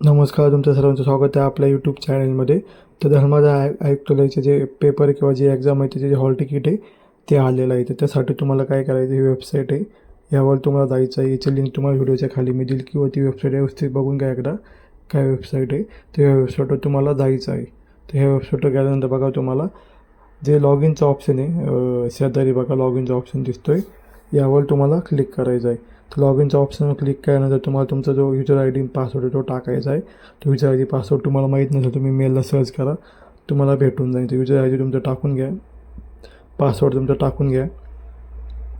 नमस्कार तुमचं सर्वांचं स्वागत आहे आपल्या यूट्यूब चॅनलमध्ये तर धर्मादा आय आयुक्तालयाचे जे पेपर किंवा जे एक्झाम आहे त्याचे जे हॉल तिकीट आहे ते आलेलं आहे. तर त्यासाठी तुम्हाला काय करायचं ही वेबसाईट आहे. यावर तुम्हाला जायचं आहे. याची लिंक तुम्हाला व्हिडिओच्या खाली मी देईल किंवा ती वेबसाईट व्यवस्थित बघून घ्या करा काय वेबसाईट आहे. तर ह्या वेबसाईटवर तुम्हाला जायचं आहे. तर ह्या वेबसाईटवर गेल्यानंतर बघा तुम्हाला जे लॉग इनचं ऑप्शन आहे शेजारी बघा लॉग इनचा ऑप्शन दिसतो आहे यावर तुम्हाला क्लिक करायचं आहे. तर लॉग इनचा ऑप्शनवर क्लिक केल्यानंतर तुम्हाला तुमचा जो युजर आय डी पासवर्ड आहे तो टाकायचा आहे. तो युजर आय डी पासवर्ड तुम्हाला माहीत नसेल तुम्ही मेलला सर्च करा. तुम्हाला भेटून जाईल. तर युजर आय डी तुमचं टाकून घ्या. पासवर्ड तुमचा टाकून घ्या.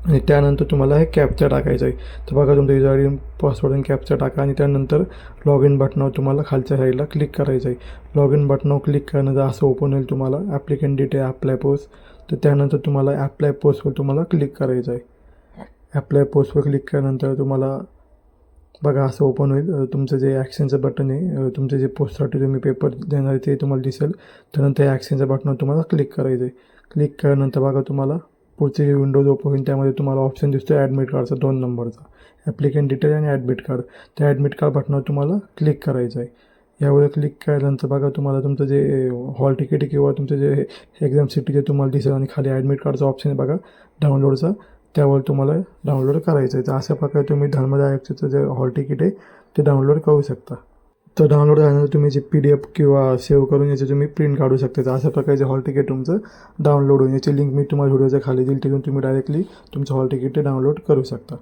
आणि त्यानंतर तुम्हाला हे कॅपचा टाकायचं आहे. तर बघा तुमचं युजर आय डी पासवर्ड आणि कॅपचा टाका आणि त्यानंतर लॉग इन बटनावर तुम्हाला खालच्या साईडला क्लिक करायचं आहे. लॉग इन बटनावर क्लिक केल्यानंतर असं ओपन होईल तुम्हाला. ॲप्लिकेंट डिटेल ॲप्लाय पोस्ट तर त्यानंतर तुम्हाला ॲप्लाय पोस्टवर तुम्हाला क्लिक करायचं आहे. ॲप्लाय पोस्टवर क्लिक केल्यानंतर तुम्हाला बघा असं ओपन होईल. तुमचं जे ॲक्शनचं बटन आहे अ, तुमचे जे पोस्टसाठी तुम्ही पेपर देणार आहे ते तुम्हाला दिसेल. त्यानंतर या ॲक्शनच्या बटनावर तुम्हाला क्लिक करायचं आहे. क्लिक केल्यानंतर बघा तुम्हाला पुढचे जे विंडोज ओपन होईल त्यामध्ये तुम्हाला ऑप्शन दिसतो ॲडमिट कार्डचा दोन नंबरचा ॲप्लिकेंट डिटेल आणि ॲडमिट कार्ड त्या ॲडमिट कार्ड बटनावर तुम्हाला क्लिक करायचं आहे. यावर क्लिक केल्यानंतर बघा तुम्हाला तुमचं जे हॉल तिकीट किंवा तुमचं जे एक्झाम सिटी जे तुम्हाला दिसेल आणि खाली ॲडमिट कार्डचा ऑप्शन आहे बघा डाउनलोडचा त्यावर तुम्हाला डाउनलोड करायचं आहे तर अशा प्रकारे तुम्ही धर्मदायकचं जे हॉल तिकीट आहे ते डाउनलोड करू शकता. तर डाउनलोड झाल्यानंतर तुम्ही जे पी डी एफ किंवा सेव्ह करून याचे तुम्ही प्रिंट काढू शकता. तर अशा प्रकारचे हॉल तिकीट तुमचं डाउनलोड होईल. याची लिंक मी तुम्हाला व्हिडिओच्या खाली देईल तिथून तुम्ही डायरेक्टली तुमचं हॉल तिकीट डाउनलोड करू शकता.